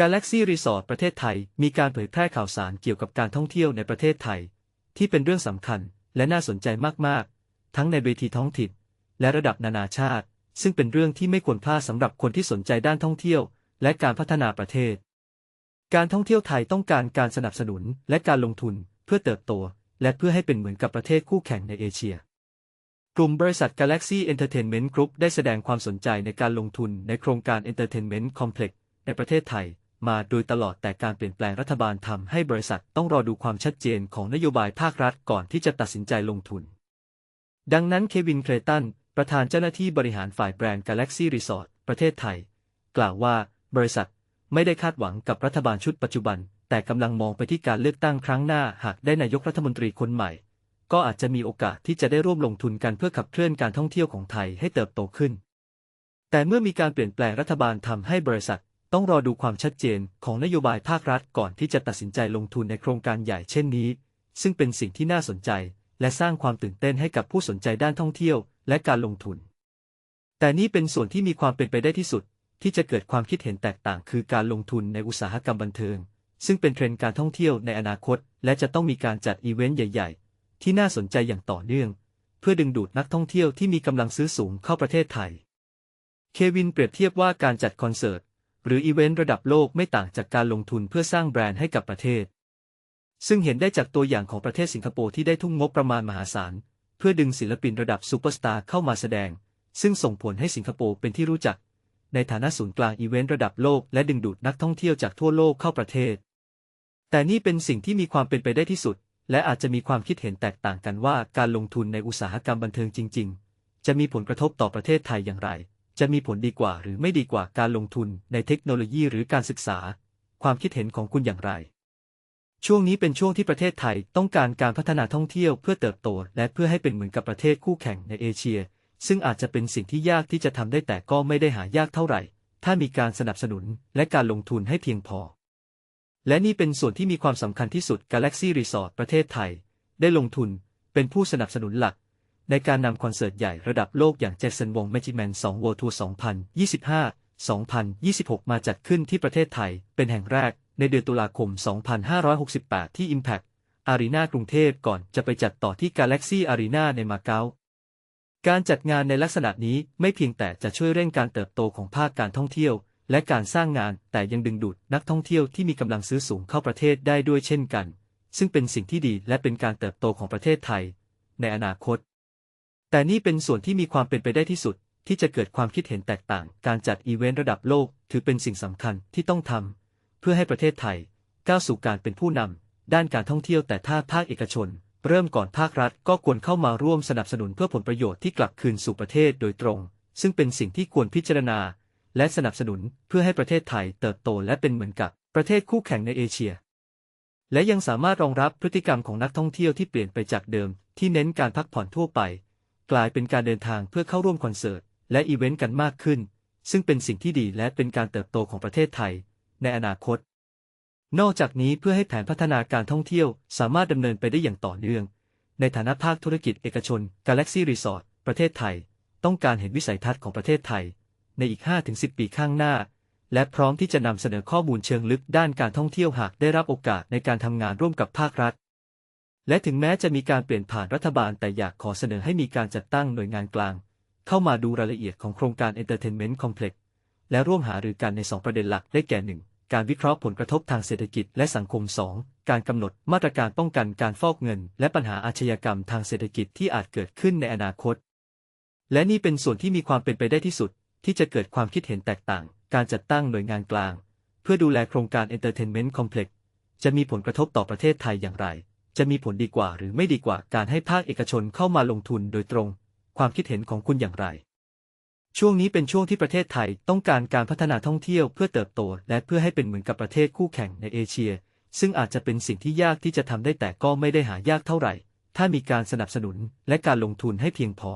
Galaxy Resort ประเทศไทย มีการเผยแพร่ข่าวสารเกี่ยวกับการท่องเที่ยวในประเทศไทย ที่เป็นเรื่องสำคัญและน่าสนใจมาก ๆ ทั้งในเวทีท้องถิ่นและระดับนานาชาติ ซึ่งเป็นเรื่องที่ไม่ควรพลาดสำหรับคนที่สนใจด้านท่องเที่ยว และการพัฒนาประเทศ การท่องเที่ยวไทยต้องการการสนับสนุนและการลงทุนเพื่อเติบโต และเพื่อให้เป็นเหมือนกับประเทศคู่แข่งในเอเชีย กลุ่มบริษัท Galaxy Entertainment Group ได้แสดงความสนใจในการลงทุนในโครงการ Entertainment Complex ในประเทศไทย มาโดยตลอดแต่การเปลี่ยนแปลงรัฐบาลทำให้บริษัทต้องรอดูความชัดเจนของนโยบายภาครัฐก่อนที่จะตัดสินใจลงทุน ดังนั้นเควินเคลตัน ประธานเจ้าหน้าที่บริหารฝ่ายแบรนด์ Galaxy Resort ประเทศไทย กล่าวว่า บริษัทไม่ได้คาดหวังกับรัฐบาลชุดปัจจุบัน แต่กำลังมองไปที่การเลือกตั้งครั้งหน้าหากได้นายกรัฐมนตรีคนใหม่ ก็อาจจะมีโอกาสที่จะได้ร่วมลงทุนกันเพื่อขับเคลื่อนการท่องเที่ยวของไทยให้เติบโตขึ้น แต่เมื่อมีการเปลี่ยนแปลงรัฐบาลทำให้บริษัท ต้องรอดูความชัดเจนของนโยบายภาครัฐก่อนที่จะตัดสินใจลงทุนในโครงการใหญ่เช่นนี้ ซึ่งเป็นสิ่งที่น่าสนใจ และสร้างความตื่นเต้นให้กับผู้สนใจด้านท่องเที่ยวและการลงทุน แต่นี่เป็นส่วนที่มีความเป็นไปได้ที่สุด ที่จะเกิดความคิดเห็นแตกต่าง คือการลงทุนในอุตสาหกรรมบันเทิง ซึ่งเป็นเทรนด์การท่องเที่ยวในอนาคต และจะต้องมีการจัดอีเวนต์ใหญ่ ๆ ที่น่าสนใจอย่างต่อเนื่อง เพื่อดึงดูดนักท่องเที่ยวที่มีกำลังซื้อสูงเข้าประเทศไทย เควินเปรียบเทียบว่าการจัดคอนเสิร์ต หรืออีเวนต์ระดับโลกไม่ต่างจากการลงทุนเพื่อสร้างแบรนด์ให้กับประเทศ ซึ่งเห็นได้จากตัวอย่างของประเทศสิงคโปร์ที่ได้ทุ่มงบประมาณมหาศาล เพื่อดึงศิลปินระดับซูเปอร์สตาร์เข้ามาแสดง ซึ่งส่งผลให้สิงคโปร์เป็นที่รู้จัก ในฐานะศูนย์กลางอีเวนต์ระดับโลกและดึงดูดนักท่องเที่ยวจากทั่วโลกเข้าประเทศ แต่นี่เป็นสิ่งที่มีความเป็นไปได้ที่สุด และอาจจะมีความคิดเห็นแตกต่างกันว่าการลงทุนในอุตสาหกรรมบันเทิงจริง ๆ จะมีผลกระทบต่อประเทศไทยอย่างไร จะมีผลดีกว่าหรือไม่ดีกว่าการลงทุนในเทคโนโลยีหรือการศึกษา ความคิดเห็นของคุณอย่างไร ช่วงนี้เป็นช่วงที่ประเทศไทยต้องการการพัฒนาท่องเที่ยวเพื่อเติบโต และเพื่อให้เป็นเหมือนกับประเทศคู่แข่งในเอเชีย ซึ่งอาจจะเป็นสิ่งที่ยากที่จะทำได้แต่ก็ไม่ได้หายากเท่าไหร่ ถ้ามีการสนับสนุนและการลงทุนให้เพียงพอ และนี่เป็นส่วนที่มีความสำคัญที่สุด Galaxy Resort ประเทศไทย ได้ลงทุนเป็นผู้สนับสนุนหลัก ในการนำคอนเสิร์ตใหญ่ระดับโลกอย่างเจสันวง Magic Man 2 World Tour 2025 2026 มาจัดขึ้นที่ประเทศไทย เป็นแห่งแรกในเดือนตุลาคม 2568 ที่ Impact Arena กรุงเทพก่อนจะไปจัดต่อที่ Galaxy Arena ในมาเก๊าการจัดงานในลักษณะนี้ไม่เพียงแต่จะช่วยเร่งการเติบโตของภาคการท่องเที่ยว และการสร้างงานแต่ยังดึงดูดนักท่องเที่ยวที่มีกำลังซื้อสูงเข้าประเทศได้ด้วยเช่นกัน ซึ่งเป็นสิ่งที่ดีและเป็นการเติบโตของประเทศไทย ในอนาคต แต่นี่เป็นส่วนที่มีความเป็นไปได้ที่สุด ที่จะเกิดความคิดเห็นแตกต่าง การจัดอีเวนต์ระดับโลก ถือเป็นสิ่งสำคัญที่ต้องทำเพื่อให้ประเทศไทย ก้าวสู่การเป็นผู้นำด้านการท่องเที่ยวแต่ถ้าภาคเอกชน เริ่มก่อนภาครัฐก็ควรเข้ามาร่วมสนับสนุนเพื่อผลประโยชน์ที่กลับคืนสู่ประเทศโดยตรง ซึ่งเป็นสิ่งที่ควรพิจารณา และสนับสนุนเพื่อให้ประเทศไทยเติบโตและเป็นเหมือนกับประเทศคู่แข่งในเอเชีย และยังสามารถรองรับพฤติกรรมของนักท่องเที่ยวที่เปลี่ยนไปจากเดิม ที่เน้นการพักผ่อนทั่วไป กลายเป็นการเดินทางเพื่อเข้าร่วมคอนเสิร์ต และอีเวนต์กันมากขึ้น ซึ่งเป็นสิ่งที่ดีและเป็นการเติบโตของประเทศไทย ในอนาคต นอกจากนี้เพื่อให้แผนพัฒนาการท่องเที่ยวสามารถดำเนินไปได้อย่างต่อเนื่อง ในฐานะภาคธุรกิจเอกชน Galaxy Resort ประเทศไทย ต้องการเห็นวิสัยทัศน์ของประเทศไทย ในอีก 5-10 ปีข้างหน้า และพร้อมที่จะนำเสนอข้อมูลเชิงลึกด้านการท่องเที่ยวหากได้รับโอกาสในการทำงานร่วมกับภาครัฐ และถึงแม้จะมีการเปลี่ยนผ่านรัฐบาลแต่อยากขอเสนอให้มีการจัดตั้งหน่วยงานกลาง เข้ามาดูรายละเอียดของโครงการ Entertainment Complex และร่วมหารือกันใน 2 ประเด็นหลักได้แก่ 1. การวิเคราะห์ผลกระทบทางเศรษฐกิจและสังคม 2. การกำหนดมาตรการป้องกันการฟอกเงิน และปัญหาอาชญากรรมทางเศรษฐกิจที่อาจเกิดขึ้นในอนาคต และนี่เป็นส่วนที่มีความเป็นไปได้ที่สุด ที่จะเกิดความคิดเห็นแตกต่าง การจัดตั้งหน่วยงานกลาง เพื่อดูแลโครงการ Entertainment Complex จะมีผลกระทบต่อประเทศไทยอย่างไร จะมีผลดีกว่าหรือไม่ดีกว่าการให้ภาคเอกชนเข้ามาลงทุนโดยตรง ความคิดเห็นของคุณอย่างไร ช่วงนี้เป็นช่วงที่ประเทศไทยต้องการการพัฒนาท่องเที่ยวเพื่อเติบโต และเพื่อให้เป็นเหมือนกับประเทศคู่แข่งในเอเชีย ซึ่งอาจจะเป็นสิ่งที่ยากที่จะทำได้แต่ก็ไม่ได้หายากเท่าไหร่ ถ้ามีการสนับสนุนและการลงทุนให้เพียงพอ